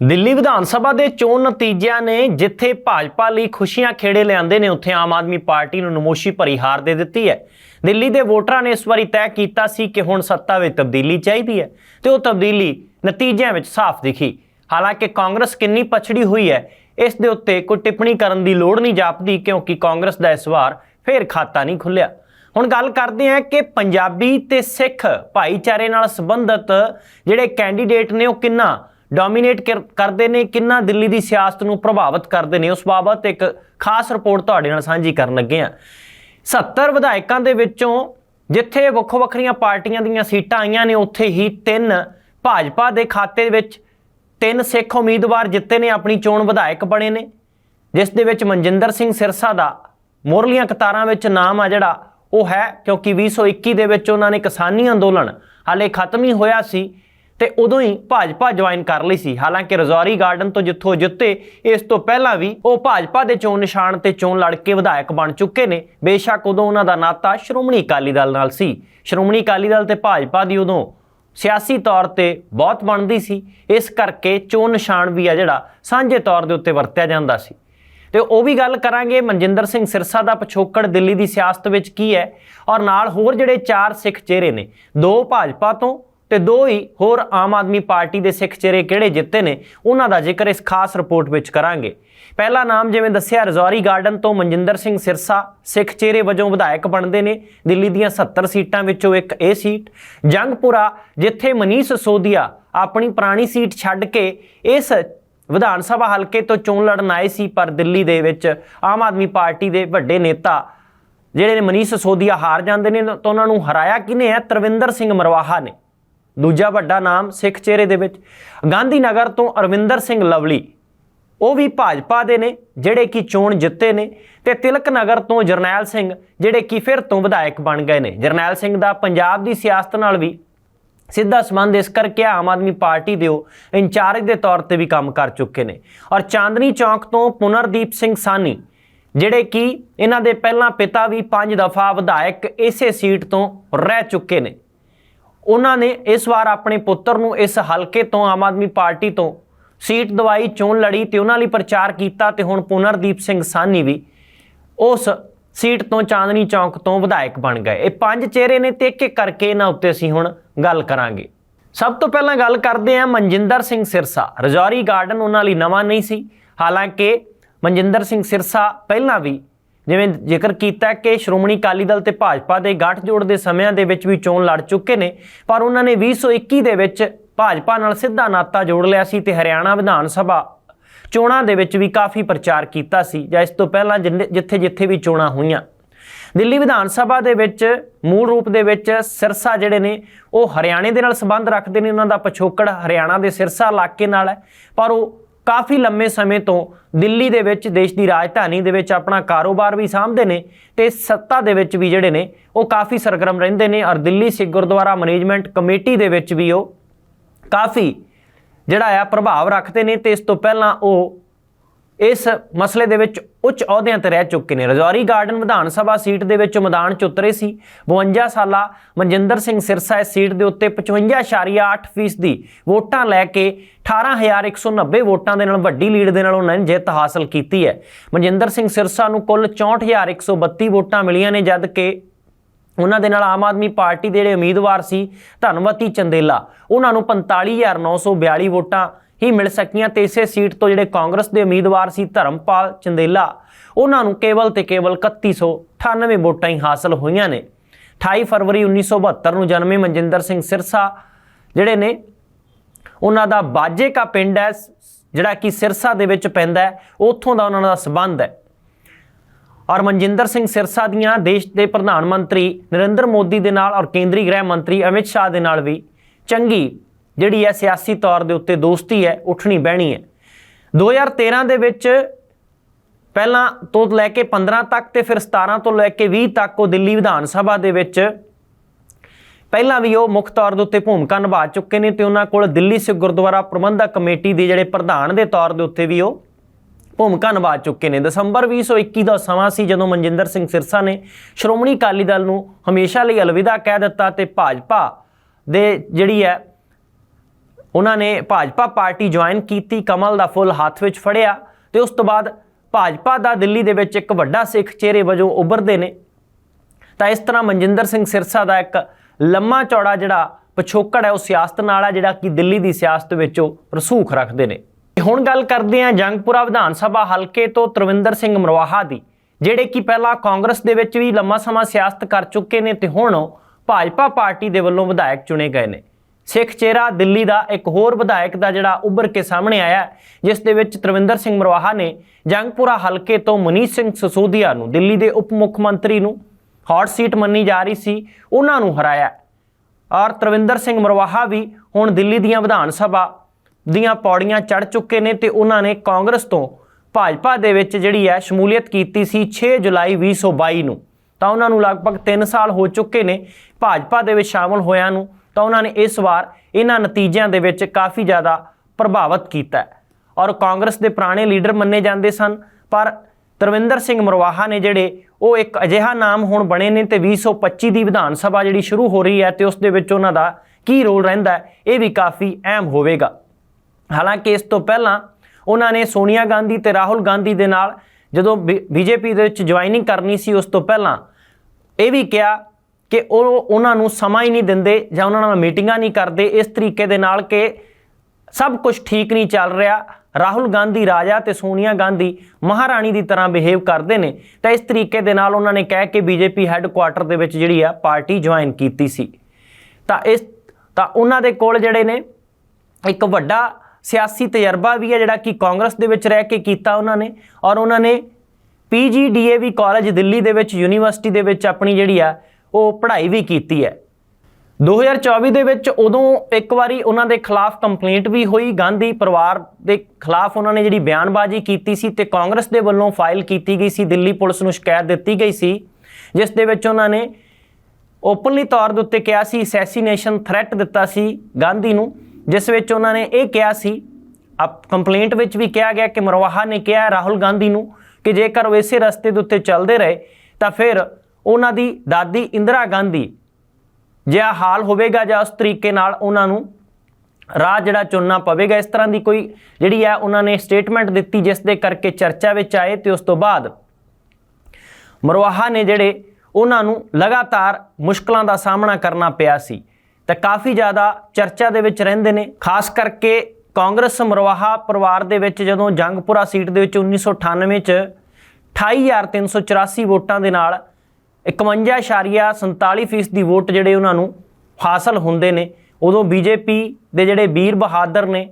ਦਿੱਲੀ ਵਿਧਾਨ ਸਭਾ ਦੇ ਚੋਣ ਨਤੀਜਿਆਂ ਨੇ ਜਿੱਥੇ ਭਾਜਪਾ ਲਈ ਖੁਸ਼ੀਆਂ ਖੇੜੇ ਲਿਆਂਦੇ ਨੇ, ਉੱਥੇ ਆਮ ਆਦਮੀ ਪਾਰਟੀ ਨੂੰ ਨਮੋਸ਼ੀ ਭਰੀ ਹਾਰ ਦੇ ਦਿੱਤੀ ਹੈ। ਦਿੱਲੀ ਦੇ ਵੋਟਰਾਂ ਨੇ ਇਸ ਵਾਰੀ ਤੈਅ ਕੀਤਾ ਸੀ ਕਿ ਹੁਣ ਸੱਤਾ ਵਿੱਚ ਤਬਦੀਲੀ ਚਾਹੀਦੀ ਹੈ ਤੇ ਉਹ ਤਬਦੀਲੀ ਨਤੀਜਿਆਂ ਵਿੱਚ ਸਾਫ਼ ਦਿਖੀ। ਹਾਲਾਂਕਿ ਕਾਂਗਰਸ ਕਿੰਨੀ ਪਛੜੀ ਹੋਈ ਹੈ, ਇਸ ਦੇ ਉੱਤੇ ਕੋਈ ਟਿੱਪਣੀ ਕਰਨ ਦੀ ਲੋੜ ਨਹੀਂ ਜਾਪਦੀ ਕਿਉਂਕਿ ਕਾਂਗਰਸ ਦਾ ਇਸ ਵਾਰ ਫੇਰ ਖਾਤਾ ਨਹੀਂ ਖੁੱਲਿਆ। ਹੁਣ ਗੱਲ ਕਰਦੇ ਹਾਂ ਕਿ ਪੰਜਾਬੀ ਤੇ ਸਿੱਖ ਭਾਈਚਾਰੇ ਨਾਲ ਸੰਬੰਧਿਤ ਜਿਹੜੇ ਕੈਂਡੀਡੇਟ ਨੇ ਉਹ ਕਿੰਨਾ ਡੋਮੀਨੇਟ ਕਰਦੇ ਨੇ, ਕਿੰਨਾ ਦਿੱਲੀ ਦੀ ਸਿਆਸਤ ਨੂੰ ਪ੍ਰਭਾਵਿਤ ਕਰਦੇ ਨੇ, ਉਸ ਬਾਬਤ ਇੱਕ ਖਾਸ ਰਿਪੋਰਟ ਤੁਹਾਡੇ ਨਾਲ ਸਾਂਝੀ ਕਰਨ ਲੱਗੇ ਹਾਂ। 70 ਵਿਧਾਇਕਾਂ ਦੇ ਵਿੱਚੋਂ ਜਿੱਥੇ ਵੱਖੋ ਵੱਖਰੀਆਂ ਪਾਰਟੀਆਂ ਦੀਆਂ ਸੀਟਾਂ ਆਈਆਂ ਨੇ, ਉੱਥੇ ਹੀ ਤਿੰਨ ਭਾਜਪਾ ਦੇ ਖਾਤੇ ਵਿੱਚ ਤਿੰਨ ਸਿੱਖ ਉਮੀਦਵਾਰ ਜਿੱਤੇ ਨੇ, ਆਪਣੀ ਚੋਣ ਵਿਧਾਇਕ ਬਣੇ ਨੇ, ਜਿਸ ਦੇ ਵਿੱਚ ਮਨਜਿੰਦਰ ਸਿੰਘ ਸਿਰਸਾ ਦਾ ਮੋਰਲੀਆਂ ਕਤਾਰਾਂ ਵਿੱਚ ਨਾਮ ਆ ਜਿਹੜਾ, ਉਹ ਹੈ ਕਿਉਂਕਿ 2021 ਦੇ ਵਿੱਚ ਉਹਨਾਂ ਨੇ ਕਿਸਾਨੀ ਅੰਦੋਲਨ ਹਾਲੇ ਖਤਮ ਹੀ ਹੋਇਆ ਸੀ। ਤੇ ਉਦੋਂ ਹੀ ਭਾਜਪਾ ਜੁਆਇਨ ਕਰ ਲਈ ਸੀ। ਹਾਲਾਂਕਿ ਰਜ਼ੌਰੀ ਗਾਰਡਨ ਤੋਂ ਜਿੱਥੋਂ ਜਿੱਤੇ, ਇਸ ਤੋਂ ਪਹਿਲਾਂ ਵੀ ਉਹ ਭਾਜਪਾ ਦੇ ਚੋਣ ਨਿਸ਼ਾਨ ਤੇ ਚੋਣ ਲੜ ਕੇ ਵਿਧਾਇਕ ਬਣ ਚੁੱਕੇ ਨੇ। ਬੇਸ਼ੱਕ ਉਦੋਂ ਉਹਨਾਂ ਦਾ ਨਾਤਾ ਸ਼੍ਰੋਮਣੀ ਅਕਾਲੀ ਦਲ ਨਾਲ ਸੀ। ਸ਼੍ਰੋਮਣੀ ਅਕਾਲੀ ਦਲ ਤੇ ਭਾਜਪਾ ਦੀ ਉਦੋਂ ਸਿਆਸੀ ਤੌਰ ਤੇ ਬਹੁਤ ਬਣਦੀ ਸੀ। ਇਸ ਕਰਕੇ ਚੋਣ ਨਿਸ਼ਾਨ ਵੀ ਆ ਜਿਹੜਾ ਸਾਂਝੇ ਤੌਰ ਦੇ ਉੱਤੇ ਵਰਤਿਆ ਜਾਂਦਾ ਸੀ। ਤੇ ਉਹ ਵੀ ਗੱਲ ਕਰਾਂਗੇ, ਮਨਜਿੰਦਰ ਸਿੰਘ ਸਿਰਸਾ ਦਾ ਪਿਛੋਕੜ ਦਿੱਲੀ ਦੀ ਸਿਆਸਤ ਵਿੱਚ ਕੀ ਹੈ? ਔਰ ਨਾਲ ਹੋਰ ਜਿਹੜੇ ਚਾਰ ਸਿੱਖ ਚਿਹਰੇ ਨੇ, ਦੋ ਭਾਜਪਾ ਤੋਂ ਤੇ ਦੋ ਹੀ ਹੋਰ ਆਮ ਆਦਮੀ ਪਾਰਟੀ ਦੇ ਸਿੱਖ ਚਿਹਰੇ ਕਿਹੜੇ ਜਿੱਤੇ ਨੇ? ਉਹਨਾਂ ਦਾ ਜ਼ਿਕਰ ਇਸ ਖਾਸ ਰਿਪੋਰਟ ਵਿੱਚ ਕਰਾਂਗੇ। ਪਹਿਲਾ ਨਾਮ ਜਿਵੇਂ ਦੱਸਿਆ, ਰਜ਼ੌਰੀ ਗਾਰਡਨ ਤੋਂ ਮਨਜਿੰਦਰ ਸਿੰਘ ਸਿਰਸਾ ਸਿੱਖ ਚਿਹਰੇ ਵਜੋਂ ਵਿਧਾਇਕ ਬਣਦੇ ਨੇ। ਦਿੱਲੀ ਦੀਆਂ 70 ਸੀਟਾਂ ਵਿੱਚੋਂ ਇੱਕ ਇਹ ਸੀਟ। ਜੰਗਪੁਰਾ, ਜਿੱਥੇ ਮਨੀਸ਼ ਸੋਦੀਆ ਆਪਣੀ ਪੁਰਾਣੀ ਸੀਟ ਛੱਡ ਕੇ ਇਸ ਵਿਧਾਨ ਸਭਾ ਹਲਕੇ ਤੋਂ ਚੋਣ ਲੜਨ ਆਏ ਸੀ, ਪਰ ਦਿੱਲੀ ਦੇ ਵਿੱਚ ਆਮ ਆਦਮੀ ਪਾਰਟੀ ਦੇ ਵੱਡੇ ਨੇਤਾ ਜਿਹੜੇ ਨੇ ਮਨੀਸ਼ ਸੋਦੀਆ ਹਾਰ ਜਾਂਦੇ ਨੇ, ਤਾਂ ਉਹਨਾਂ ਨੂੰ ਹਰਾਇਆ ਕਿਨੇ ਹੈ ਤਰਵਿੰਦਰ ਸਿੰਘ ਮਰਵਾਹਾ ਨੇ। ਦੂਜਾ ਵੱਡਾ ਨਾਮ ਸਿੱਖ ਚਿਹਰੇ ਦੇ ਵਿੱਚ। ਗਾਂਧੀ ਨਗਰ ਤੋਂ ਅਰਵਿੰਦਰ ਸਿੰਘ ਲਵਲੀ। ਉਹ ਵੀ ਭਾਜਪਾ ਦੇ ਨੇ, ਜਿਹੜੇ ਕਿ ਚੋਣ ਜਿੱਤੇ ਨੇ ਤੇ ਤਿਲਕ ਨਗਰ ਤੋਂ ਜਰਨੈਲ ਸਿੰਘ, ਜਿਹੜੇ ਕਿ ਫਿਰ ਤੋਂ ਵਿਧਾਇਕ ਬਣ ਗਏ ਨੇ। ਜਰਨੈਲ ਸਿੰਘ ਦਾ ਪੰਜਾਬ ਦੀ ਸਿਆਸਤ ਨਾਲ ਵੀ ਸਿੱਧਾ ਸੰਬੰਧ ਇਸ ਕਰਕੇ ਆਮ ਆਦਮੀ ਪਾਰਟੀ ਦੇ ਉਹ ਇੰਚਾਰਜ ਦੇ ਤੌਰ ਤੇ ਵੀ ਕੰਮ ਕਰ ਚੁੱਕੇ ਨੇ। ਔਰ ਚਾਂਦਨੀ ਚੌਕ ਤੋਂ ਪੁਨਰਦੀਪ ਸਿੰਘ ਸਾਨੀ, ਜਿਹੜੇ ਕਿ ਇਹਨਾਂ ਦੇ ਪਹਿਲਾਂ ਪਿਤਾ ਵੀ ਪੰਜ ਦਫਾ ਵਿਧਾਇਕ ਇਸੇ ਸੀਟ ਤੋਂ ਰਹਿ ਚੁੱਕੇ ਨੇ। ਉਹਨਾਂ ਨੇ ਇਸ ਵਾਰ ਆਪਣੇ ਪੁੱਤਰ ਨੂੰ ਇਸ ਹਲਕੇ ਤੋਂ ਆਮ ਆਦਮੀ ਪਾਰਟੀ ਤੋਂ ਸੀਟ ਦਵਾਈ, ਚੋਣ ਲੜੀ ਤੇ ਉਹਨਾਂ ਲਈ ਪ੍ਰਚਾਰ ਕੀਤਾ ਤੇ ਹੁਣ ਪੁਨਰਦੀਪ ਸਿੰਘ ਸਾਨੀ ਵੀ ਉਸ ਸੀਟ ਤੋਂ ਚਾਂਦਨੀ ਚੌਂਕ ਤੋਂ ਵਿਧਾਇਕ ਬਣ ਗਏ। ਇਹ ਪੰਜ ਚਿਹਰੇ ਨੇ ਤੇ ਇੱਕ ਇੱਕ ਕਰਕੇ ਇਹਨਾਂ ਉੱਤੇ ਅਸੀਂ ਹੁਣ ਗੱਲ ਕਰਾਂਗੇ। ਸਭ ਤੋਂ ਪਹਿਲਾਂ ਗੱਲ ਕਰਦੇ ਹਾਂ ਮਨਜਿੰਦਰ ਸਿੰਘ ਸਿਰਸਾ। ਰਜੌਰੀ ਗਾਰਡਨ ਉਹਨਾਂ ਲਈ ਨਵਾਂ ਨਹੀਂ ਸੀ। ਹਾਲਾਂਕਿ ਮਨਜਿੰਦਰ ਸਿੰਘ ਸਿਰਸਾ ਪਹਿਲਾਂ ਵੀ ਜਿਵੇਂ ਜ਼ਿਕਰ ਕੀਤਾ ਕਿ ਸ਼੍ਰੋਮਣੀ ਅਕਾਲੀ ਦਲ ਤੇ ਭਾਜਪਾ ਦੇ ਗੱਠਜੋੜ ਦੇ ਸਮਿਆਂ ਦੇ ਵਿੱਚ ਵੀ ਚੋਣ ਲੜ ਚੁੱਕੇ ਨੇ, ਪਰ ਉਹਨਾਂ ਨੇ 2021 ਦੇ ਵਿੱਚ ਭਾਜਪਾ ਨਾਲ ਸਿੱਧਾ ਨਾਤਾ ਜੋੜ ਲਿਆ ਸੀ ਤੇ ਹਰਿਆਣਾ ਵਿਧਾਨ ਸਭਾ ਚੋਣਾਂ ਦੇ ਵਿੱਚ ਵੀ ਕਾਫੀ ਪ੍ਰਚਾਰ ਕੀਤਾ ਸੀ, ਜਾਂ ਇਸ ਤੋਂ ਪਹਿਲਾਂ ਜਿੱਥੇ ਜਿੱਥੇ ਵੀ ਚੋਣਾਂ ਹੋਈਆਂ। ਦਿੱਲੀ ਵਿਧਾਨ ਸਭਾ ਦੇ ਵਿੱਚ ਮੂਲ ਰੂਪ ਦੇ ਵਿੱਚ ਸਿਰਸਾ ਜਿਹੜੇ ਨੇ, ਉਹ ਹਰਿਆਣੇ ਦੇ ਨਾਲ ਸੰਬੰਧ ਰੱਖਦੇ ਨੇ, ਉਹਨਾਂ ਦਾ ਪਿਛੋਕੜ ਹਰਿਆਣਾ ਦੇ ਸਿਰਸਾ ਇਲਾਕੇ ਨਾਲ ਹੈ, ਪਰ ਉਹ ਕਾਫੀ ਲੰਮੇ ਸਮੇਂ ਤੋਂ ਦਿੱਲੀ ਦੇ ਵਿੱਚ, ਦੇਸ਼ ਦੀ ਰਾਜਧਾਨੀ ਦੇ ਵਿੱਚ ਆਪਣਾ ਕਾਰੋਬਾਰ ਵੀ ਸਾਂਭਦੇ ਨੇ ਤੇ ਸੱਤਾ ਦੇ ਵਿੱਚ ਵੀ ਜਿਹੜੇ ਨੇ, ਉਹ ਕਾਫੀ ਸਰਗਰਮ ਰਹਿੰਦੇ ਨੇ ਔਰ ਦਿੱਲੀ ਸਿੱਖ ਗੁਰਦੁਆਰਾ ਮੈਨੇਜਮੈਂਟ ਕਮੇਟੀ ਦੇ ਵਿੱਚ ਵੀ ਉਹ ਕਾਫੀ ਜਿਹੜਾ ਆ ਪ੍ਰਭਾਵ ਰੱਖਦੇ ਨੇ ਤੇ ਇਸ ਤੋਂ ਪਹਿਲਾਂ ਉਹ ਇਸ ਮਸਲੇ ਦੇ ਵਿੱਚ ਉੱਚ ਅਹੁਦਿਆਂ ਤੇ ਰਹਿ ਚੁੱਕੇ ਨੇ। ਰਜੌਰੀ ਗਾਰਡਨ ਵਿਧਾਨ ਸਭਾ ਸੀਟ ਦੇ ਵਿੱਚ ਮੈਦਾਨ ਚ ਉਤਰੇ ਸੀ। 52 ਸਾਲਾ ਮਨਜਿੰਦਰ ਸਿੰਘ ਸਿਰਸਾ ਇਸ ਸੀਟ ਦੇ ਉੱਤੇ 55.8% ਦੀ ਵੋਟਾਂ ਲੈ ਕੇ 18190 ਵੋਟਾਂ ਦੇ ਨਾਲ ਵੱਡੀ ਲੀਡ ਦੇ ਨਾਲ ਉਹਨਾਂ ਨੇ ਜਿੱਤ ਹਾਸਲ ਕੀਤੀ ਹੈ। ਮਨਜਿੰਦਰ ਸਿੰਘ ਸਿਰਸਾ ਨੂੰ ਕੁੱਲ 64132 ਵੋਟਾਂ ਮਿਲੀਆਂ ਨੇ, ਜਦ ਕਿ ਉਹਨਾਂ ਦੇ ਨਾਲ ਆਮ ਆਦਮੀ ਪਾਰਟੀ ਦੇ ਜਿਹੜੇ ਉਮੀਦਵਾਰ ਸੀ ਧਨਵਤੀ ਚੰਦੇਲਾ, ਉਹਨਾਂ ਨੂੰ 45942 ਵੋਟਾਂ ਹੀ ਮਿਲ ਸਕੀਆਂ ਤੇ ਇਸੇ ਸੀਟ ਤੋਂ ਜਿਹੜੇ ਕਾਂਗਰਸ ਦੇ ਉਮੀਦਵਾਰ ਸੀ ਧਰਮਪਾਲ ਚੰਦੇਲਾ, ਉਹਨਾਂ ਨੂੰ ਕੇਵਲ ਤੇ ਕੇਵਲ 3198 ਵੋਟਾਂ ਹੀ ਹਾਸਲ ਹੋਈਆਂ ਨੇ। 28 ਫਰਵਰੀ 1972 ਨੂੰ ਜਨਮੇ ਮਨਜਿੰਦਰ ਸਿੰਘ ਸਿਰਸਾ, ਜਿਹੜੇ ਨੇ ਉਹਨਾਂ ਦਾ ਬਾਜੇ ਕਾ ਪਿੰਡ ਹੈ, ਜਿਹੜਾ ਕਿ ਸਿਰਸਾ ਦੇ ਵਿੱਚ ਪੈਂਦਾ ਹੈ, ਉੱਥੋਂ ਦਾ ਉਹਨਾਂ ਦਾ ਸਬੰਧ ਹੈ। ਔਰ ਮਨਜਿੰਦਰ ਸਿੰਘ ਸਿਰਸਾ ਦੀਆਂ ਦੇਸ਼ ਦੇ ਪ੍ਰਧਾਨ ਮੰਤਰੀ ਨਰਿੰਦਰ ਮੋਦੀ ਦੇ ਨਾਲ ਔਰ ਕੇਂਦਰੀ ਗ੍ਰਹਿ ਮੰਤਰੀ ਅਮਿਤ ਸ਼ਾਹ ਦੇ ਨਾਲ ਵੀ ਚੰਗੀ ਜਿਹੜੀ ਹੈ ਸਿਆਸੀ ਤੌਰ ਦੇ ਉੱਤੇ ਦੋਸਤੀ ਹੈ, ਉੱਠਣੀ ਬਹਿਣੀ ਹੈ। 2013 ਦੇ ਵਿੱਚ ਪਹਿਲਾਂ ਤੋਂ ਲੈ ਕੇ 15 ਤੱਕ ਤੇ ਫਿਰ 17 ਤੋਂ ਲੈ ਕੇ 20 ਤੱਕ ਉਹ ਦਿੱਲੀ ਵਿਧਾਨ ਸਭਾ ਦੇ ਵਿੱਚ ਪਹਿਲਾਂ ਵੀ ਉਹ ਮੁੱਖ ਤੌਰ ਦੇ ਉੱਤੇ ਭੂਮਿਕਾ ਨਿਭਾ ਚੁੱਕੇ ਨੇ ਤੇ ਉਹਨਾਂ ਕੋਲ ਦਿੱਲੀ ਸਿੱਖ ਗੁਰਦੁਆਰਾ ਪ੍ਰਬੰਧਕ ਕਮੇਟੀ ਦੇ ਜਿਹੜੇ ਪ੍ਰਧਾਨ ਦੇ ਤੌਰ ਦੇ ਉੱਤੇ ਵੀ ਉਹ ਭੂਮਿਕਾ ਨਿਭਾ ਚੁੱਕੇ ਨੇ। ਦਸੰਬਰ 2021 ਦਾ ਸਮਾਂ ਸੀ ਜਦੋਂ ਮਨਜਿੰਦਰ ਸਿੰਘ ਸਿਰਸਾ ਨੇ ਸ਼੍ਰੋਮਣੀ ਅਕਾਲੀ ਦਲ ਨੂੰ ਹਮੇਸ਼ਾ ਲਈ ਅਲਵਿਦਾ ਕਹਿ ਦਿੱਤਾ ਤੇ ਭਾਜਪਾ ਦੇ ਜਿਹੜੀ ਹੈ ਉਹਨਾਂ ਨੇ ਭਾਜਪਾ ਪਾਰਟੀ ਜੁਆਇਨ ਕੀਤੀ, ਕਮਲ ਦਾ ਫੁੱਲ ਹੱਥ ਵਿੱਚ ਫੜਿਆ ਤੇ ਉਸ ਤੋਂ ਬਾਅਦ ਭਾਜਪਾ ਦਾ ਦਿੱਲੀ ਦੇ ਵਿੱਚ ਇੱਕ ਵੱਡਾ ਸਿੱਖ ਚਿਹਰੇ ਵਜੋਂ ਉੱਭਰਦੇ ਨੇ। ਤਾਂ ਇਸ ਤਰ੍ਹਾਂ ਮਨਜਿੰਦਰ ਸਿੰਘ ਸਿਰਸਾ ਦਾ ਇੱਕ ਲੰਮਾ ਚੌੜਾ ਜਿਹੜਾ ਪਿਛੋਕੜ ਹੈ, ਉਹ ਸਿਆਸਤ ਨਾਲ ਹੈ ਜਿਹੜਾ ਕਿ ਦਿੱਲੀ ਦੀ ਸਿਆਸਤ ਵਿੱਚ ਉਹ ਰਸੂਖ ਰੱਖਦੇ ਨੇ। ਤੇ ਹੁਣ ਗੱਲ ਕਰਦੇ ਹਾਂ ਜੰਗਪੁਰਾ ਵਿਧਾਨ ਸਭਾ ਹਲਕੇ ਤੋਂ ਤਰਵਿੰਦਰ ਸਿੰਘ ਮਰਵਾਹਾ ਦੀ, ਜਿਹੜੇ ਕਿ ਪਹਿਲਾਂ ਕਾਂਗਰਸ ਦੇ ਵਿੱਚ ਵੀ ਲੰਮਾ ਸਮਾਂ ਸਿਆਸਤ ਕਰ ਚੁੱਕੇ ਨੇ ਤੇ ਹੁਣ ਭਾਜਪਾ ਪਾਰਟੀ ਦੇ ਵੱਲੋਂ ਵਿਧਾਇਕ ਚੁਣੇ ਗਏ ਨੇ। ਸਿੱਖ ਚਿਹਰਾ ਦਿੱਲੀ ਦਾ ਇੱਕ ਹੋਰ ਵਿਧਾਇਕ ਦਾ ਜਿਹੜਾ ਉੱਭਰ ਕੇ ਸਾਹਮਣੇ ਆਇਆ ਜਿਸ ਦੇ ਵਿੱਚ ਤਰਵਿੰਦਰ ਸਿੰਘ ਮਰਵਾਹਾ ਨੇ ਜੰਗਪੁਰਾ ਹਲਕੇ ਤੋਂ ਮਨੀਸ਼ ਸਿੰਘ ਸਸੋਦੀਆ ਨੂੰ ਦਿੱਲੀ ਦੇ ਉਪ ਮੁੱਖ ਮੰਤਰੀ ਨੂੰ ਹੌਟ ਸੀਟ ਮੰਨੀ ਜਾ ਰਹੀ ਸੀ, ਉਹਨਾਂ ਨੂੰ ਹਰਾਇਆ ਔਰ ਤਰਵਿੰਦਰ ਸਿੰਘ ਮਰਵਾਹਾ ਵੀ ਹੁਣ ਦਿੱਲੀ ਦੀਆਂ ਵਿਧਾਨ ਸਭਾ ਦੀਆਂ ਪੌੜੀਆਂ ਚੜ ਚੁੱਕੇ ਨੇ ਤੇ ਉਹਨਾਂ ਨੇ ਕਾਂਗਰਸ ਤੋਂ ਭਾਜਪਾ ਦੇ ਵਿੱਚ ਜਿਹੜੀ ਹੈ ਸ਼ਮੂਲੀਅਤ ਕੀਤੀ ਸੀ 6 ਜੁਲਾਈ 2022 ਨੂੰ। ਤਾਂ ਉਹਨਾਂ ਨੂੰ ਲਗਭਗ 3 ਸਾਲ ਹੋ ਚੁੱਕੇ ਨੇ ਭਾਜਪਾ ਦੇ ਵਿੱਚ ਸ਼ਾਮਲ ਹੋਇਆਂ ਨੂੰ। ਤਾਂ ਉਹਨਾਂ ਨੇ ਇਸ ਵਾਰ ਇਹਨਾਂ ਨਤੀਜਿਆਂ ਦੇ ਵਿੱਚ ਕਾਫੀ ਜ਼ਿਆਦਾ ਪ੍ਰਭਾਵਿਤ ਕੀਤਾ ਔਰ ਕਾਂਗਰਸ ਦੇ ਪੁਰਾਣੇ ਲੀਡਰ ਮੰਨੇ ਜਾਂਦੇ ਸਨ, ਪਰ ਤਰਵਿੰਦਰ ਸਿੰਘ ਮਰਵਾਹਾ ਨੇ ਜਿਹੜੇ ਉਹ ਇੱਕ ਅਜਿਹਾ ਨਾਮ ਹੁਣ ਬਣੇ ਨੇ ਤੇ 2025 ਦੀ ਵਿਧਾਨ ਸਭਾ ਜਿਹੜੀ ਸ਼ੁਰੂ ਹੋ ਰਹੀ ਹੈ ਤੇ ਉਸ ਦੇ ਵਿੱਚ ਉਹਨਾਂ ਦਾ ਕੀ ਰੋਲ ਰਹਿੰਦਾ ਇਹ ਵੀ ਕਾਫੀ ਅਹਿਮ ਹੋਵੇਗਾ। ਹਾਲਾਂਕਿ ਇਸ ਤੋਂ ਪਹਿਲਾਂ ਉਹਨਾਂ ਨੇ ਸੋਨੀਆ ਗਾਂਧੀ ਤੇ ਰਾਹੁਲ ਗਾਂਧੀ ਦੇ ਨਾਲ ਜਦੋਂ ਬੀਜੇਪੀ ਦੇ ਵਿੱਚ ਜੁਆਇਨਿੰਗ ਕਰਨੀ ਸੀ, ਉਸ ਤੋਂ ਪਹਿਲਾਂ ਇਹ ਵੀ ਕਿਹਾ ਕਿ ਉਹ ਉਹਨਾਂ ਨੂੰ ਸਮਾਂ ਹੀ ਨਹੀਂ ਦਿੰਦੇ ਜਾਂ ਉਹਨਾਂ ਨਾਲ ਮੀਟਿੰਗਾਂ ਨਹੀਂ ਕਰਦੇ, ਇਸ ਤਰੀਕੇ ਦੇ ਨਾਲ ਕਿ ਸਭ ਕੁਝ ਠੀਕ ਨਹੀਂ ਚੱਲ ਰਿਹਾ। ਰਾਹੁਲ ਗਾਂਧੀ ਰਾਜਾ ਤੇ ਸੋਨੀਆ ਗਾਂਧੀ ਮਹਾਰਾਣੀ ਦੀ ਤਰ੍ਹਾਂ ਬਿਹੇਵ ਕਰਦੇ ਨੇ। ਤਾਂ ਇਸ ਤਰੀਕੇ ਦੇ ਨਾਲ ਉਹਨਾਂ ਨੇ ਕਹਿ ਕੇ ਬੀਜੇਪੀ ਹੈੱਡਕੁਆਰਟਰ ਦੇ ਵਿੱਚ ਜਿਹੜੀ ਆ ਪਾਰਟੀ ਜੁਆਇਨ ਕੀਤੀ ਸੀ। ਤਾਂ ਇਸ, ਤਾਂ ਉਹਨਾਂ ਦੇ ਕੋਲ ਜਿਹੜੇ ਨੇ, ਇੱਕ ਵੱਡਾ ਸਿਆਸੀ ਤਜਰਬਾ ਵੀ ਹੈ ਜਿਹੜਾ ਕਿ ਕਾਂਗਰਸ ਦੇ ਵਿੱਚ ਰਹਿ ਕੇ ਕੀਤਾ ਉਹਨਾਂ ਨੇ ਔਰ ਉਹਨਾਂ ਨੇ ਪੀਜੀਡੀਏਵੀ ਕਾਲਜ ਦਿੱਲੀ ਦੇ ਵਿੱਚ, ਯੂਨੀਵਰਸਿਟੀ ਦੇ ਵਿੱਚ ਆਪਣੀ ਜਿਹੜੀ ਆ ਉਹ ਪੜ੍ਹਾਈ ਵੀ ਕੀਤੀ ਹੈ। 2024 ਦੇ ਵਿੱਚ ਉਦੋਂ ਇੱਕ ਵਾਰੀ ਉਹਨਾਂ ਦੇ ਖਿਲਾਫ ਕੰਪਲੇਂਟ ਵੀ ਹੋਈ। ਗਾਂਧੀ ਪਰਿਵਾਰ ਦੇ ਖਿਲਾਫ ਉਹਨਾਂ ਨੇ ਜਿਹੜੀ ਬਿਆਨਬਾਜ਼ੀ ਕੀਤੀ ਸੀ ਤੇ ਕਾਂਗਰਸ ਦੇ ਵੱਲੋਂ ਫਾਈਲ ਕੀਤੀ ਗਈ ਸੀ। ਦਿੱਲੀ ਪੁਲਿਸ ਨੂੰ ਸ਼ਿਕਾਇਤ ਦਿੱਤੀ ਗਈ ਸੀ, ਜਿਸ ਦੇ ਵਿੱਚ ਉਹਨਾਂ ਨੇ ਓਪਨਲੀ ਤੌਰ ਦੇ ਉੱਤੇ ਕਿਹਾ ਸੀ ਅਸੈਸੀਨੇਸ਼ਨ ਥ੍ਰੈਟ ਦਿੱਤਾ ਸੀ ਗਾਂਧੀ ਨੂੰ, ਜਿਸ ਵਿੱਚ ਉਹਨਾਂ ਨੇ ਇਹ ਕਿਹਾ ਸੀ, ਅਪ ਕੰਪਲੇਂਟ ਵਿੱਚ ਵੀ ਕਿਹਾ ਗਿਆ ਕਿ ਮਰਵਾਹਾ ਨੇ ਕਿਹਾ ਰਾਹੁਲ ਗਾਂਧੀ ਨੂੰ ਕਿ ਜੇਕਰ ਉਹ ਇਸੇ ਰਸਤੇ ਦੇ ਉੱਤੇ ਚੱਲਦੇ ਰਹੇ ਤਾਂ ਫਿਰ ਉਹਨਾਂ ਦੀ ਦਾਦੀ ਇੰਦਰਾ ਗਾਂਧੀ। ਜਿਹਾ ਹਾਲ ਹੋਵੇਗਾ ਜਾਂ ਉਸ ਤਰੀਕੇ ਨਾਲ ਉਹਨਾਂ ਨੂੰ ਰਾਹ ਜਿਹੜਾ ਚੁਣਨਾ ਪਵੇਗਾ, ਇਸ ਤਰ੍ਹਾਂ ਦੀ ਕੋਈ ਜਿਹੜੀ ਹੈ ਉਹਨਾਂ ਨੇ ਸਟੇਟਮੈਂਟ ਦਿੱਤੀ ਜਿਸ ਦੇ ਕਰਕੇ ਚਰਚਾ ਵਿੱਚ ਆਏ ਤੇ ਉਸ ਤੋਂ ਬਾਅਦ ਮਰਵਾਹਾ ਨੇ ਜਿਹੜੇ ਉਹਨਾਂ ਨੂੰ ਲਗਾਤਾਰ ਮੁਸ਼ਕਲਾਂ ਦਾ ਸਾਹਮਣਾ ਕਰਨਾ ਪਿਆ ਸੀ। ਤਾਂ ਕਾਫੀ ਜ਼ਿਆਦਾ ਚਰਚਾ ਦੇ ਵਿੱਚ ਰਹਿੰਦੇ ਨੇ, ਖਾਸ ਕਰਕੇ ਕਾਂਗਰਸ ਮਰਵਾਹਾ ਪਰਿਵਾਰ ਦੇ ਵਿੱਚ ਜਦੋਂ ਜੰਗਪੁਰਾ ਸੀਟ ਦੇ ਵਿੱਚ 1998 ਚ 28384 ਵੋਟਾਂ ਦੇ ਨਾਲ 51.47% ਦੀ ਵੋਟ ਜਿਹੜੇ ਉਹਨਾਂ ਨੂੰ ਹਾਸਲ ਹੁੰਦੇ ਨੇ, ਉਦੋਂ ਬੀਜੇਪੀ ਦੇ ਜਿਹੜੇ ਵੀਰ ਬਹਾਦਰ ਨੇ,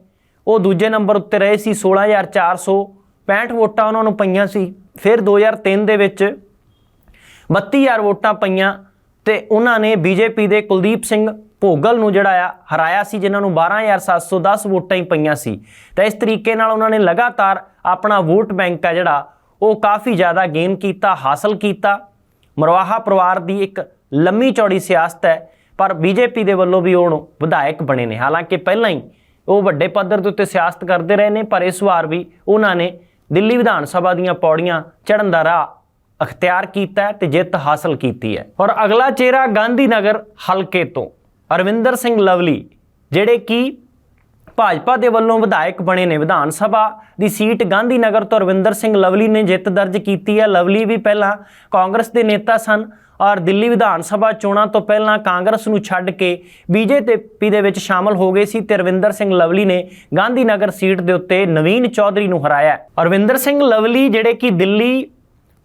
ਉਹ ਦੂਜੇ ਨੰਬਰ ਉੱਤੇ ਰਹੇ ਸੀ 16465 ਵੋਟਾਂ ਉਹਨਾਂ ਨੂੰ ਪਈਆਂ ਸੀ। ਫਿਰ 2003 ਦੇ ਵਿੱਚ 32000 ਵੋਟਾਂ ਪਈਆਂ ਤੇ ਉਹਨਾਂ ਨੇ ਬੀਜੇਪੀ ਦੇ ਕੁਲਦੀਪ ਸਿੰਘ ਭੋਗਲ ਨੂੰ ਜਿਹੜਾ ਆ, ਹਰਾਇਆ ਸੀ, ਜਿਨ੍ਹਾਂ ਨੂੰ 12710 ਵੋਟਾਂ ਹੀ ਪਈਆਂ ਸੀ। ਤਾਂ ਇਸ ਤਰੀਕੇ ਨਾਲ ਉਹਨਾਂ ਨੇ ਲਗਾਤਾਰ ਆਪਣਾ ਵੋਟ ਬੈਂਕ ਆ ਜਿਹੜਾ, ਉਹ ਕਾਫੀ ਜ਼ਿਆਦਾ ਗੇਨ ਕੀਤਾ, ਹਾਸਲ ਕੀਤਾ। ਮਰਵਾਹਾ ਪਰਿਵਾਰ ਦੀ ਇੱਕ ਲੰਮੀ ਚੌੜੀ ਸਿਆਸਤ ਹੈ, ਪਰ ਬੀਜੇਪੀ ਦੇ ਵੱਲੋਂ ਵੀ ਉਹ ਵਿਧਾਇਕ ਬਣੇ ਨੇ। ਹਾਲਾਂਕਿ ਪਹਿਲਾਂ ਹੀ ਉਹ ਵੱਡੇ ਪੱਧਰ ਦੇ ਉੱਤੇ ਸਿਆਸਤ ਕਰਦੇ ਰਹੇ ਨੇ, ਪਰ ਇਸ ਵਾਰ ਵੀ ਉਹਨਾਂ ਨੇ ਦਿੱਲੀ ਵਿਧਾਨ ਸਭਾ ਦੀਆਂ ਪੌੜੀਆਂ ਚੜ੍ਹਨ ਦਾ ਰਾਹ ਅਖਤਿਆਰ ਕੀਤਾ ਹੈ ਤੇ ਜਿੱਤ ਹਾਸਲ ਕੀਤੀ ਹੈ। ਔਰ ਅਗਲਾ ਚਿਹਰਾ ਗਾਂਧੀ ਨਗਰ ਹਲਕੇ ਤੋਂ ਅਰਵਿੰਦਰ ਸਿੰਘ ਲਵਲੀ, ਜਿਹੜੇ ਕਿ ਭਾਜਪਾ ਦੇ ਵੱਲੋਂ ਵਿਧਾਇਕ ਬਣੇ ਨੇ ਵਿਧਾਨ ਸਭਾ ਦੀ ਸੀਟ ਗਾਂਧੀ ਨਗਰ ਤੋਂ ਰਵਿੰਦਰ ਸਿੰਘ ਲਵਲੀ ਨੇ ਜਿੱਤ ਦਰਜ ਕੀਤੀ ਹੈ। ਲਵਲੀ ਵੀ ਪਹਿਲਾਂ ਕਾਂਗਰਸ ਦੇ ਨੇਤਾ ਸਨ ਔਰ ਦਿੱਲੀ ਵਿਧਾਨ ਸਭਾ ਚੋਣਾਂ ਤੋਂ ਪਹਿਲਾਂ ਕਾਂਗਰਸ ਨੂੰ ਛੱਡ ਕੇ ਬੀਜੇਪੀ ਦੇ ਵਿੱਚ ਸ਼ਾਮਲ ਹੋ ਗਏ ਸੀ ਤੇ ਰਵਿੰਦਰ ਸਿੰਘ ਲਵਲੀ ਨੇ ਗਾਂਧੀ ਨਗਰ ਸੀਟ ਦੇ ਉੱਤੇ ਨਵੀਨ ਚੌਧਰੀ ਨੂੰ ਹਰਾਇਆ ਅਰਵਿੰਦਰ ਸਿੰਘ ਲਵਲੀ ਜਿਹੜੇ ਕਿ ਦਿੱਲੀ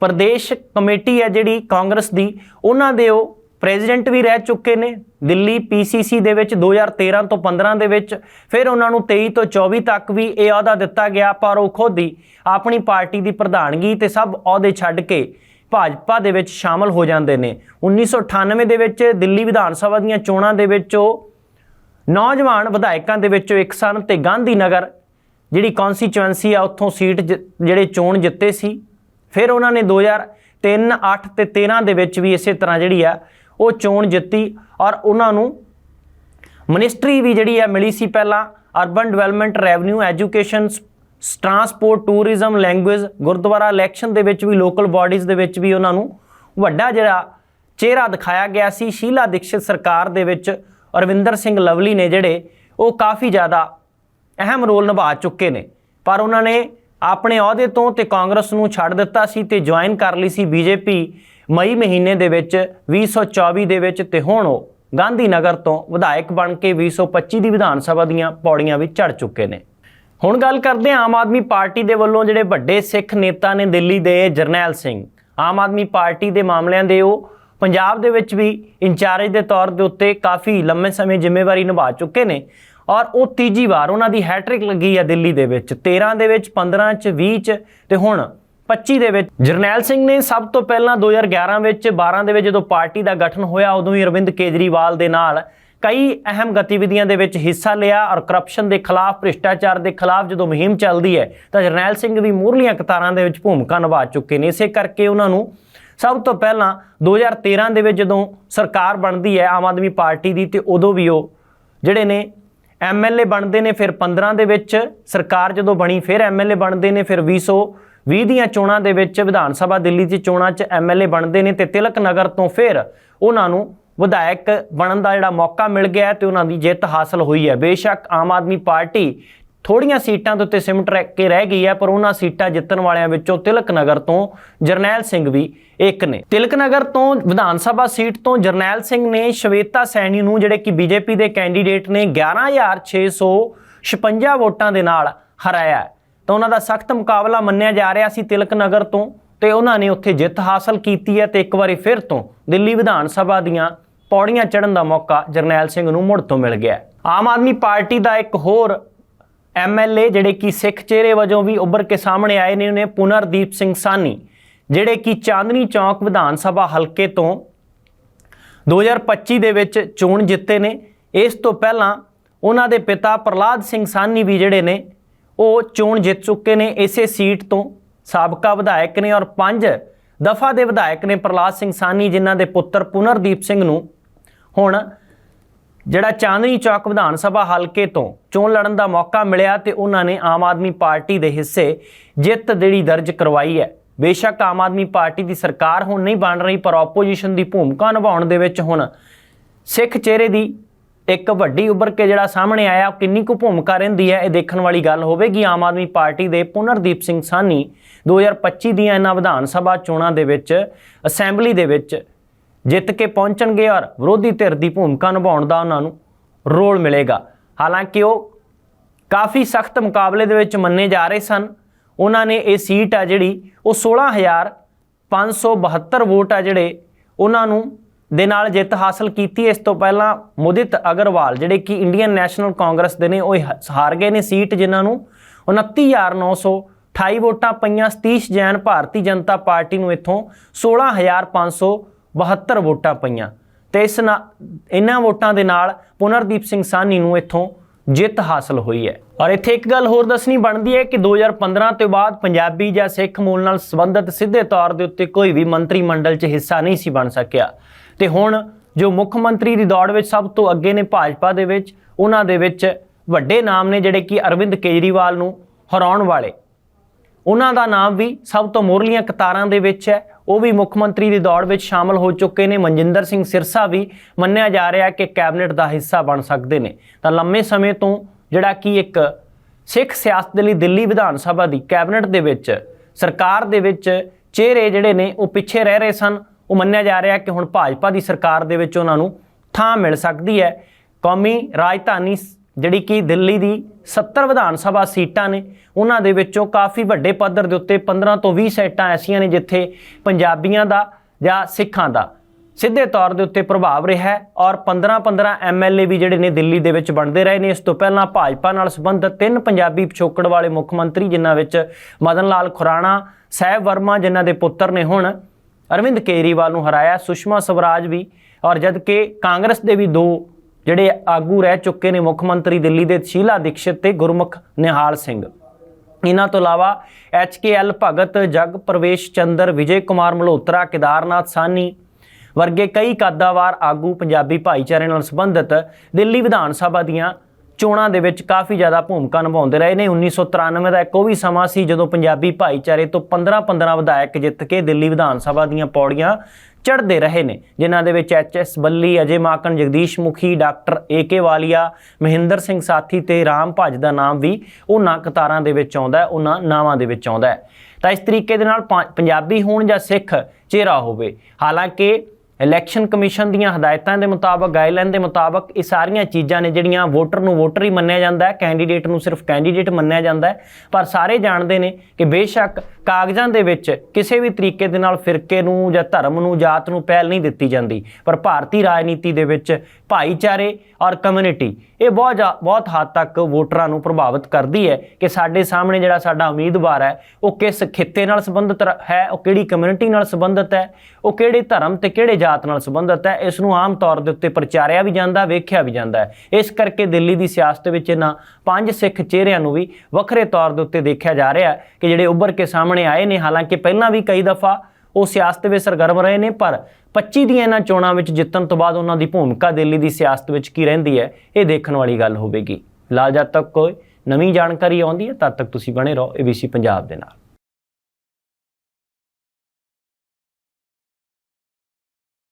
ਪ੍ਰਦੇਸ਼ ਕਮੇਟੀ ਹੈ ਜਿਹੜੀ ਕਾਂਗਰਸ ਦੀ, ਉਹਨਾਂ ਦੇ ਉਹ ਪ੍ਰੈਜ਼ੀਡੈਂਟ ਵੀ ਰਹਿ ਚੁੱਕੇ ਨੇ, ਦਿੱਲੀ ਪੀਸੀਸੀ ਦੇ ਵਿੱਚ 2013 ਤੋਂ 15 ਦੇ ਵਿੱਚ, ਫਿਰ ਉਹਨਾਂ ਨੂੰ 23 ਤੋਂ 24 ਤੱਕ ਵੀ ਇਹ ਅਹੁਦਾ ਦਿੱਤਾ ਗਿਆ, ਪਰ ਉਹ ਖੁਦ ਹੀ ਆਪਣੀ ਪਾਰਟੀ ਦੀ ਪ੍ਰਧਾਨਗੀ ਤੇ ਸਭ ਅਹੁਦੇ ਛੱਡ ਕੇ ਭਾਜਪਾ ਦੇ ਵਿੱਚ ਸ਼ਾਮਲ ਹੋ ਜਾਂਦੇ ਨੇ। 1998 ਦੇ ਵਿੱਚ ਦਿੱਲੀ ਵਿਧਾਨ ਸਭਾ ਦੀਆਂ ਚੋਣਾਂ ਦੇ ਵਿੱਚ ਉਹ ਨੌਜਵਾਨ ਵਿਧਾਇਕਾਂ ਦੇ ਵਿੱਚੋਂ ਇੱਕ ਸਨ ਤੇ ਗਾਂਧੀ ਨਗਰ ਜਿਹੜੀ ਕਨਸਟੀਚੁਐਂਸੀ ਆ, ਉੱਥੋਂ ਸੀਟ ਜਿਹੜੇ ਚੋਣ ਜਿੱਤੇ ਸੀ। ਫਿਰ ਉਹਨਾਂ ਨੇ 2003 8 ਤੇ 13 ਦੇ ਵਿੱਚ ਵੀ ਇਸੇ ਤਰ੍ਹਾਂ ਜਿਹੜੀ ਆ ਉਹ ਚੋਣ ਜਿੱਤੀ ਔਰ ਉਹਨਾਂ ਨੂੰ ਮਿਨਿਸਟਰੀ ਵੀ ਜਿਹੜੀ ਹੈ ਮਿਲੀ ਸੀ ਪਹਿਲਾਂ urban development revenue education transport tourism language gurdwara election ਦੇ ਵਿੱਚ ਵੀ ਲੋਕਲ ਬਾਡੀਜ਼ ਦੇ ਵਿੱਚ ਵੀ ਉਹਨਾਂ ਨੂੰ ਵੱਡਾ ਜਿਹੜਾ ਚਿਹਰਾ ਦਿਖਾਇਆ ਗਿਆ ਸੀ। ਸ਼ੀਲਾ ਦੀਕਸ਼ਿਤ ਸਰਕਾਰ ਦੇ ਵਿੱਚ ਅਰਵਿੰਦਰ ਸਿੰਘ ਲਵਲੀ ਨੇ ਜਿਹੜੇ ਉਹ ਕਾਫੀ ਜ਼ਿਆਦਾ ਅਹਿਮ ਰੋਲ ਨਿਭਾ ਚੁੱਕੇ ਨੇ। ਪਰ ਉਹਨਾਂ ਨੇ ਆਪਣੇ ਅਹੁਦੇ ਤੋਂ ਤੇ ਕਾਂਗਰਸ ਨੂੰ ਛੱਡ ਦਿੱਤਾ ਸੀ ਤੇ ਜੁਆਇਨ ਕਰ ਲਈ ਸੀ ਬੀਜੇਪੀ। ਮਈ ਮਹੀਨੇ ਦੇ ਵਿੱਚ 2024 ਦੇ ਵਿੱਚ ਤੇ ਹੁਣ ਉਹ ਗਾਂਧੀ ਨਗਰ ਤੋਂ ਵਿਧਾਇਕ ਬਣ ਕੇ 2025 ਦੀ ਵਿਧਾਨ ਸਭਾ ਦੀਆਂ ਪੌੜੀਆਂ ਵਿੱਚ ਚੜ ਚੁੱਕੇ ਨੇ। ਹੁਣ ਗੱਲ ਕਰਦੇ ਹਾਂ ਆਮ ਆਦਮੀ ਪਾਰਟੀ ਦੇ ਵੱਲੋਂ ਜਿਹੜੇ ਵੱਡੇ ਸਿੱਖ ਨੇਤਾ ਨੇ ਦਿੱਲੀ ਦੇ ਜਰਨੈਲ ਸਿੰਘ। ਆਮ ਆਦਮੀ ਪਾਰਟੀ ਦੇ ਮਾਮਲਿਆਂ ਦੇ ਉਹ ਪੰਜਾਬ ਦੇ ਵਿੱਚ ਵੀ ਇੰਚਾਰਜ ਦੇ ਤੌਰ ਦੇ ਉੱਤੇ ਕਾਫੀ ਲੰਮੇ ਸਮੇਂ ਜ਼ਿੰਮੇਵਾਰੀ ਨਿਭਾ ਚੁੱਕੇ ਨੇ ਔਰ ਉਹ ਤੀਜੀ ਵਾਰ ਉਹਨਾਂ ਦੀ ਹੈਟ੍ਰਿਕ ਲੱਗੀ ਹੈ ਦਿੱਲੀ ਦੇ ਵਿੱਚ। 13 ਦੇ ਵਿੱਚ 15 ਚ 20 ਚ ਤੇ ਹੁਣ 25 ਦੇ ਵਿੱਚ। ਜਰਨੈਲ ਸਿੰਘ ਨੇ ਸਭ ਤੋਂ ਪਹਿਲਾਂ 2011 ਵਿੱਚ 12 ਦੇ ਵਿੱਚ ਜਦੋਂ ਪਾਰਟੀ ਦਾ ਗਠਨ ਹੋਇਆ, ਉਦੋਂ ਹੀ ਅਰਵਿੰਦ ਕੇਜਰੀਵਾਲ ਦੇ ਨਾਲ ਕਈ ਅਹਿਮ ਗਤੀਵਿਧੀਆਂ ਦੇ ਵਿੱਚ ਹਿੱਸਾ ਲਿਆ ਔਰ ਕਰਪਸ਼ਨ ਦੇ ਖਿਲਾਫ, ਭ੍ਰਿਸ਼ਟਾਚਾਰ ਦੇ ਖਿਲਾਫ ਜਦੋਂ ਮੁਹਿੰਮ ਚੱਲਦੀ ਹੈ, ਤਾਂ ਜਰਨੈਲ ਸਿੰਘ ਵੀ ਮੂਰਲੀਆਂ ਕਤਾਰਾਂ ਦੇ ਵਿੱਚ ਭੂਮਿਕਾ ਨਿਭਾ ਚੁੱਕੇ ਨੇ। ਇਸੇ ਕਰਕੇ ਉਹਨਾਂ ਨੂੰ ਸਭ ਤੋਂ ਪਹਿਲਾਂ 2013 ਦੇ ਵਿੱਚ ਜਦੋਂ ਸਰਕਾਰ ਬਣਦੀ ਹੈ ਆਮ ਆਦਮੀ ਪਾਰਟੀ ਦੀ, ਤੇ ਉਦੋਂ ਵੀ ਉਹ ਜਿਹੜੇ ਨੇ ਐਮਐਲਏ ਬਣਦੇ ਨੇ, ਫਿਰ 15 ਦੇ ਵਿੱਚ ਸਰਕਾਰ ਜਦੋਂ ਬਣੀ, ਫਿਰ ਐਮਐਲਏ ਬਣਦੇ ਨੇ, ਫਿਰ 2020 ਦੀਆਂ ਚੋਣਾਂ ਦੇ ਵਿੱਚ ਵਿਧਾਨ ਸਭਾ ਦਿੱਲੀ ਦੀ ਚੋਣਾਂ 'ਚ ਐਮਐਲਏ ਬਣਦੇ ਨੇ ਤੇ ਤਿਲਕ ਨਗਰ ਤੋਂ ਫਿਰ ਉਹਨਾਂ ਨੂੰ ਵਿਧਾਇਕ ਬਣਨ ਦਾ ਜਿਹੜਾ ਮੌਕਾ ਮਿਲ ਗਿਆ ਹੈ ਤੇ ਉਹਨਾਂ ਦੀ ਜਿੱਤ ਹਾਸਲ ਹੋਈ ਹੈ। ਬੇਸ਼ੱਕ ਆਮ ਆਦਮੀ ਪਾਰਟੀ ਥੋੜੀਆਂ ਸੀਟਾਂ ਦੇ ਉੱਤੇ ਸਿਮਟ ਰਹਿ ਕੇ ਰਹਿ ਗਈ ਹੈ, ਪਰ ਉਹਨਾਂ ਸੀਟਾਂ ਜਿੱਤਣ ਵਾਲਿਆਂ ਵਿੱਚੋਂ ਤਿਲਕ ਨਗਰ ਤੋਂ ਜਰਨੈਲ ਸਿੰਘ ਵੀ ਇੱਕ ਨੇ। ਤਿਲਕ ਨਗਰ ਤੋਂ ਵਿਧਾਨ ਸਭਾ ਸੀਟ ਤੋਂ ਜਰਨੈਲ ਸਿੰਘ ਨੇ ਸ਼ਵੇਤਾ ਸੈਣੀ ਨੂੰ ਜਿਹੜੇ ਕਿ ਬੀਜੇਪੀ ਦੇ ਕੈਂਡੀਡੇਟ ਨੇ 11656 ਵੋਟਾਂ ਦੇ ਨਾਲ ਹਰਾਇਆ ਤਾਂ ਉਹਨਾਂ ਦਾ ਸਖਤ ਮੁਕਾਬਲਾ ਮੰਨਿਆ ਜਾ ਰਿਹਾ ਸੀ ਤਿਲਕ ਨਗਰ ਤੋਂ ਤੇ ਉਹਨਾਂ ਨੇ ਉੱਥੇ ਜਿੱਤ ਹਾਸਲ ਕੀਤੀ ਹੈ ਤੇ ਇੱਕ ਵਾਰੀ ਫਿਰ ਤੋਂ ਦਿੱਲੀ ਵਿਧਾਨ ਸਭਾ ਦੀਆਂ ਪੌੜੀਆਂ ਚੜ੍ਹਨ ਦਾ ਮੌਕਾ ਜਰਨੈਲ ਸਿੰਘ ਨੂੰ ਮੁੜ ਤੋਂ ਮਿਲ ਗਿਆ। ਆਮ ਆਦਮੀ ਪਾਰਟੀ ਦਾ ਇੱਕ ਹੋਰ ਐਮਐਲਏ ਜਿਹੜੇ ਕਿ ਸਿੱਖ ਚਿਹਰੇ ਵਜੋਂ ਵੀ ਉੱਭਰ ਕੇ ਸਾਹਮਣੇ ਆਏ ਨੇ, ਉਹਨੇ ਪੁਨਰਦੀਪ ਸਿੰਘ ਸਾਨੀ ਜਿਹੜੇ ਕਿ ਚਾਂਦਨੀ ਚੌਕ ਵਿਧਾਨ ਸਭਾ ਹਲਕੇ ਤੋਂ 2025 ਦੇ ਵਿੱਚ ਚੋਣ ਜਿੱਤੇ ਨੇ। ਇਸ ਤੋਂ ਪਹਿਲਾਂ ਉਹਨਾਂ ਦੇ ਪਿਤਾ ਪ੍ਰਲਾਦ ਸਿੰਘ ਸਾਨੀ ਵੀ ਜਿਹੜੇ ਨੇ ਉਹ ਚੋਣ ਜਿੱਤ ਚੁੱਕੇ ਨੇ ਇਸੇ ਸੀਟ ਤੋਂ। ਸਾਬਕਾ ਵਿਧਾਇਕ ਨੇ ਔਰ ਪੰਜ ਦਫਾ ਦੇ ਵਿਧਾਇਕ ਨੇ ਪ੍ਰਲਾਦ ਸਿੰਘ ਸਾਨੀ ਜਿਨ੍ਹਾਂ ਦੇ ਪੁੱਤਰ ਪੁਨਰਦੀਪ ਸਿੰਘ ਨੂੰ। ਹੁਣ ਜਿਹੜਾ ਚਾਂਦਨੀ ਚੌਕ ਵਿਧਾਨ ਸਭਾ ਹਲਕੇ ਤੋਂ ਚੋਣ ਲੜਨ ਦਾ ਮੌਕਾ ਮਿਲਿਆ ਤੇ ਉਹਨਾਂ ਨੇ ਆਮ ਆਦਮੀ ਪਾਰਟੀ ਦੇ ਹਿੱਸੇ ਜਿੱਤ ਜਿਹੜੀ ਦਰਜ ਕਰਵਾਈ ਹੈ। ਬੇਸ਼ੱਕ ਆਮ ਆਦਮੀ ਪਾਰਟੀ ਦੀ ਸਰਕਾਰ ਹੁਣ ਨਹੀਂ ਬਣ ਰਹੀ, ਪਰ ਆਪੋਜੀਸ਼ਨ ਦੀ ਭੂਮਿਕਾ ਨਿਭਾਉਣ ਦੇ ਵਿੱਚ ਹੁਣ ਸਿੱਖ ਚਿਹਰੇ ਦੀ ਇੱਕ ਵੱਡੀ ਉੱਭਰ ਕੇ ਜਿਹੜਾ ਸਾਹਮਣੇ ਆਇਆ, ਉਹ ਕਿੰਨੀ ਕੁ ਭੂਮਿਕਾ ਰਹਿੰਦੀ ਹੈ, ਇਹ ਦੇਖਣ ਵਾਲੀ ਗੱਲ ਹੋਵੇਗੀ। ਆਮ ਆਦਮੀ ਪਾਰਟੀ ਦੇ ਪੁਨਰਦੀਪ ਸਿੰਘ ਸਾਨੀ 2025 ਦੀਆਂ ਇਹਨਾਂ ਵਿਧਾਨ ਸਭਾ ਚੋਣਾਂ ਦੇ ਵਿੱਚ, ਅਸੈਂਬਲੀ ਦੇ ਵਿੱਚ ਜਿੱਤ ਕੇ ਪਹੁੰਚਣਗੇ ਔਰ ਵਿਰੋਧੀ ਧਿਰ ਦੀ ਭੂਮਿਕਾ ਨਿਭਾਉਣ ਦਾ ਉਹਨਾਂ ਨੂੰ ਰੋਲ ਮਿਲੇਗਾ। ਹਾਲਾਂਕਿ ਉਹ ਕਾਫੀ ਸਖਤ ਮੁਕਾਬਲੇ ਦੇ ਵਿੱਚ ਮੰਨੇ ਜਾ ਰਹੇ ਸਨ। ਉਹਨਾਂ ਨੇ ਇਹ ਸੀਟ ਆ ਜਿਹੜੀ, ਉਹ 16572 ਵੋਟ ਆ ਜਿਹੜੇ ਉਹਨਾਂ ਨੂੰ ਦੇ ਨਾਲ ਜਿੱਤ ਹਾਸਲ ਕੀਤੀ। ਇਸ ਤੋਂ ਪਹਿਲਾਂ ਮੁਦਿਤ ਅਗਰਵਾਲ, ਜਿਹੜੇ ਕਿ ਇੰਡੀਅਨ ਨੈਸ਼ਨਲ ਕਾਂਗਰਸ ਦੇ ਨੇ, ਉਹ ਹਾਰ ਗਏ ਨੇ ਸੀਟ ਜਿਨ੍ਹਾਂ ਨੂੰ। 29928 ਵੋਟਾਂ ਪਈਆਂ। ਸਤੀਸ਼ ਜੈਨ ਭਾਰਤੀ ਜਨਤਾ ਪਾਰਟੀ ਨੂੰ ਇੱਥੋਂ 16572 ਵੋਟਾਂ ਪਈਆਂ। ਤੇ ਇਸ ਨਾਲ ਇਹਨਾਂ ਵੋਟਾਂ ਦੇ ਨਾਲ ਪੁਨਰਦੀਪ ਸਿੰਘ ਸਾਨੀ ਨੂੰ ਇੱਥੋਂ ਜਿੱਤ ਹਾਸਲ ਹੋਈ ਹੈ। ਔਰ ਇੱਥੇ ਇੱਕ ਗੱਲ ਹੋਰ ਦੱਸਣੀ ਬਣਦੀ ਹੈ ਕਿ 2015 ਤੋਂ ਬਾਅਦ ਪੰਜਾਬੀ ਜਾਂ ਸਿੱਖ ਮੂਲ ਨਾਲ ਸੰਬੰਧਿਤ ਸਿੱਧੇ ਤੌਰ ਦੇ ਉੱਤੇ ਕੋਈ ਵੀ ਮੰਤਰੀ ਮੰਡਲ 'ਚ ਹਿੱਸਾ ਨਹੀਂ ਸੀ ਬਣ ਸਕਿਆ। ਤੇ ਹੁਣ ਜੋ ਮੁੱਖ ਮੰਤਰੀ ਦੀ ਦੌੜ ਵਿੱਚ ਸਭ ਤੋਂ ਅੱਗੇ ਨੇ ਭਾਜਪਾ ਦੇ ਵਿੱਚ, ਉਹਨਾਂ ਦੇ ਵਿੱਚ ਵੱਡੇ ਨਾਮ ਨੇ ਜਿਹੜੇ ਕਿ ਅਰਵਿੰਦ ਕੇਜਰੀਵਾਲ ਨੂੰ ਹਰਾਉਣ ਵਾਲੇ। ਉਹਨਾਂ ਦਾ ਨਾਮ ਵੀ ਸਭ ਤੋਂ ਮੋਰਲੀਆਂ ਕਤਾਰਾਂ ਦੇ ਵਿੱਚ ਹੈ। ਉਹ ਵੀ ਮੁੱਖ ਮੰਤਰੀ ਦੀ ਦੌੜ ਵਿੱਚ ਸ਼ਾਮਲ ਹੋ ਚੁੱਕੇ ਨੇ। ਮਨਜਿੰਦਰ ਸਿੰਘ ਸਿਰਸਾ ਵੀ ਮੰਨਿਆ ਜਾ ਰਿਹਾ ਕਿ ਕੈਬਨਿਟ ਦਾ ਹਿੱਸਾ ਬਣ ਸਕਦੇ ਨੇ। ਤਾਂ ਲੰਮੇ ਸਮੇਂ ਤੋਂ ਜਿਹੜਾ ਕਿ ਇੱਕ ਸਿੱਖ ਸਿਆਸਤ ਦੇ ਲਈ ਦਿੱਲੀ ਵਿਧਾਨ ਸਭਾ ਦੀ ਕੈਬਨਿਟ ਦੇ ਵਿੱਚ, ਸਰਕਾਰ ਦੇ ਵਿੱਚ ਚਿਹਰੇ ਜਿਹੜੇ ਨੇ ਉਹ ਪਿੱਛੇ ਰਹਿ ਰਹੇ ਸਨ। ਉਹ ਮੰਨਿਆ ਜਾ ਰਿਹਾ ਕਿ ਹੁਣ ਭਾਜਪਾ ਦੀ ਸਰਕਾਰ ਦੇ ਵਿੱਚ ਉਹਨਾਂ ਨੂੰ ਥਾਂ ਮਿਲ ਸਕਦੀ ਹੈ। ਕੌਮੀ ਰਾਜਧਾਨੀ ਜਿਹੜੀ ਕਿ ਦਿੱਲੀ ਦੀ 70 ਵਿਧਾਨ ਸਭਾ ਸੀਟਾਂ ਨੇ, ਉਹਨਾਂ ਦੇ ਵਿੱਚੋਂ ਕਾਫੀ ਵੱਡੇ ਪੱਧਰ ਦੇ ਉੱਤੇ 15 ਤੋਂ 20 ਸੀਟਾਂ ਐਸੀਆਂ ਨੇ ਜਿੱਥੇ ਪੰਜਾਬੀਆਂ ਦਾ ਜਾਂ ਸਿੱਖਾਂ ਦਾ ਸਿੱਧੇ ਤੌਰ ਦੇ ਉੱਤੇ ਪ੍ਰਭਾਵ ਰਿਹਾ ਹੈ ਔਰ 15-15 ਐਮਐਲਏ ਵੀ ਜਿਹੜੇ ਨੇ ਦਿੱਲੀ ਦੇ ਵਿੱਚ ਬਣਦੇ ਰਹੇ ਨੇ। ਇਸ ਤੋਂ ਪਹਿਲਾਂ ਭਾਜਪਾ ਨਾਲ ਸੰਬੰਧਿਤ ਤਿੰਨ ਪੰਜਾਬੀ ਪਿਛੋਕੜ ਵਾਲੇ ਮੁੱਖ ਮੰਤਰੀ, ਜਿਨ੍ਹਾਂ ਵਿੱਚ ਮਦਨ ਲਾਲ ਖੁਰਾਣਾ, ਸਾਹਿਬ ਵਰਮਾ, ਜਿਨ੍ਹਾਂ ਦੇ ਪੁੱਤਰ ਨੇ ਹੁਣ ਅਰਵਿੰਦ ਕੇਜਰੀਵਾਲ ਨੂੰ ਹਰਾਇਆ, ਸੁਸ਼ਮਾ ਸਵਰਾਜ ਵੀ, ਔਰ ਜਦਕਿ ਕਾਂਗਰਸ ਦੇ ਵੀ ਦੋ ਜਿਹੜੇ ਆਗੂ ਰਹਿ ਚੁੱਕੇ ਨੇ, ਮੁੱਖ ਮੰਤਰੀ ਦਿੱਲੀ ਦੇ ਸ਼ੀਲਾ ਦੀਕਸ਼ਿਤ ਤੇ ਗੁਰਮੁਖ ਨਿਹਾਲ ਸਿੰਘ। ਇਹਨਾਂ ਤੋਂ ਇਲਾਵਾ ਐਚਕੇਐਲ ਭਗਤ, ਜਗ ਪ੍ਰਵੇਸ਼ ਚੰਦਰ, ਵਿਜੇ ਕੁਮਾਰ ਮਲਹੋਤਰਾ, ਕੇਦਾਰਨਾਥ ਸਾਨੀ ਵਰਗੇ ਕਈ ਕਾਦਾਵਾਰ ਆਗੂ ਪੰਜਾਬੀ ਭਾਈਚਾਰੇ ਨਾਲ ਸੰਬੰਧਿਤ ਦਿੱਲੀ ਵਿਧਾਨ ਸਭਾ ਦੀਆਂ ਚੋਣਾਂ ਦੇ ਵਿੱਚ ਕਾਫੀ ਜ਼ਿਆਦਾ ਭੂਮਿਕਾ ਨਿਭਾਉਂਦੇ ਰਹੇ ਨੇ। 1993 ਦਾ ਇੱਕ ਉਹ ਵੀ ਸਮਾਂ ਸੀ ਜਦੋਂ ਪੰਜਾਬੀ ਭਾਈਚਾਰੇ ਤੋਂ 15-15 ਵਿਧਾਇਕ ਜਿੱਤ ਕੇ ਦਿੱਲੀ ਵਿਧਾਨ ਸਭਾ ਦੀਆਂ ਪੌੜੀਆਂ ਚੜ੍ਹਦੇ ਰਹੇ ਨੇ, ਜਿਨ੍ਹਾਂ ਦੇ ਵਿੱਚ HS Balli, Ajay Maken, Jagdish Mukhi, doctor A K Walia, Mahinder Singh Sathi ਤੇ ਰਾਮ ਭੱਜ ਦਾ ਨਾਮ ਵੀ ਉਹਨਾਂ ਕਤਾਰਾਂ ਦੇ ਵਿੱਚ ਆਉਂਦਾ ਉਹਨਾਂ ਨਾਵਾਂ ਦੇ ਵਿੱਚ ਆਉਂਦਾ ਤਾਂ ਇਸ ਤਰੀਕੇ ਦੇ ਨਾਲ ਪੰ- ਪੰਜਾਬੀ ਹੋਣ ਜਾਂ ਸਿੱਖ ਚਿਹਰਾ ਹੋਵੇ। ਹਾਲਾਂਕਿ ਇਲੈਕਸ਼ਨ ਕਮਿਸ਼ਨ ਦੀਆਂ ਹਦਾਇਤਾਂ ਦੇ ਮੁਤਾਬਕ ਗਾਈਡਲਾਈਨ ਦੇ ਮੁਤਾਬਕ ਇਹ ਸਾਰੀਆਂ ਚੀਜ਼ਾਂ ਨੇ ਜਿਹੜੀਆਂ ਵੋਟਰ ਨੂੰ ਵੋਟਰ ਹੀ ਮੰਨਿਆ ਜਾਂਦਾ ਹੈ ਕੈਂਡੀਡੇਟ ਨੂੰ ਸਿਰਫ ਕੈਂਡੀਡੇਟ ਮੰਨਿਆ ਜਾਂਦਾ ਹੈ। ਪਰ ਸਾਰੇ ਜਾਣਦੇ ਨੇ ਕਿ ਬੇਸ਼ੱਕ ਕਾਗਜ਼ਾਂ ਦੇ ਵਿੱਚ ਕਿਸੇ ਵੀ ਤਰੀਕੇ ਦੇ ਨਾਲ ਫਿਰਕੇ ਨੂੰ ਜਾਂ ਧਰਮ ਨੂੰ, ਜਾਤ ਨੂੰ ਪਹਿਲ ਨਹੀਂ ਦਿੱਤੀ ਜਾਂਦੀ। ਪਰ ਭਾਰਤੀ ਰਾਜਨੀਤੀ ਦੇ ਵਿੱਚ ਭਾਈਚਾਰੇ ਔਰ ਕਮਿਊਨਿਟੀ ਇਹ ਬਹੁਤ ਜ਼ਿਆ- ਬਹੁਤ ਹੱਦ ਤੱਕ ਵੋਟਰਾਂ ਨੂੰ ਪ੍ਰਭਾਵਿਤ ਕਰਦੀ ਹੈ ਕਿ ਸਾਡੇ ਸਾਹਮਣੇ ਜਿਹੜਾ ਸਾਡਾ ਉਮੀਦਵਾਰ ਹੈ, ਉਹ ਕਿਸ ਖਿੱਤੇ ਨਾਲ ਸੰਬੰਧਿਤ ਰ- ਹੈ, ਉਹ ਕਿਹੜੀ ਕਮਿਊਨਿਟੀ ਨਾਲ ਸੰਬੰਧਿਤ ਹੈ, ਉਹ ਕਿਹੜੇ ਧਰਮ ਤੇ ਕਿਹੜੇ ਜਾਤ ਨਾਲ ਸੰਬੰਧਿਤ ਹੈ। ਇਸ ਨੂੰ ਆਮ ਤੌਰ ਦੇ ਉੱਤੇ ਪ੍ਰਚਾਰਿਆ ਵੀ ਜਾਂਦਾ, ਵੇਖਿਆ ਵੀ ਜਾਂਦਾ ਹੈ। ਇਸ ਕਰਕੇ ਦਿੱਲੀ ਦੀ ਸਿਆਸਤ ਵਿੱਚ ਇਹਨਾਂ ਪੰਜ ਸਿੱਖ ਚਿਹਰਿਆਂ ਨੂੰ ਵੀ ਵੱਖਰੇ ਤੌਰ ਦੇ ਉੱਤੇ ਦੇਖਿਆ ਜਾ ਰਿਹਾ ਹੈ ਕਿ ਜਿਹੜੇ ਉੱਭਰ ਕੇ ਸਾਹਮਣੇ ਆਏ ਨੇ। ਹਾਲਾਂਕਿ ਪਹਿਲਾਂ ਵੀ ਕਈ ਦਫਾ ਉਹ ਸਿਆਸਤ ਵਿੱਚ ਸਰਗਰਮ ਰਹੇ ਨੇ, ਪਰ 25 ਦੀਆਂ ਇਹਨਾਂ ਚੋਣਾਂ ਵਿੱਚ ਜਿੱਤਣ ਤੋਂ ਬਾਅਦ ਉਹਨਾਂ ਦੀ ਭੂਮਿਕਾ ਦਿੱਲੀ ਦੀ ਸਿਆਸਤ ਵਿੱਚ ਕੀ ਰਹਿੰਦੀ ਹੈ, ਇਹ ਦੇਖਣ ਵਾਲੀ ਗੱਲ ਹੋਵੇਗੀ। ਲਾਲ ਜਦ ਤੱਕ ਕੋਈ ਨਵੀਂ ਜਾਣਕਾਰੀ ਆਉਂਦੀ ਹੈ, ਤਦ ਤੱਕ ਤੁਸੀਂ ਬਣੇ ਰਹੋ ABC ਪੰਜਾਬ ਦੇ ਨਾਲ।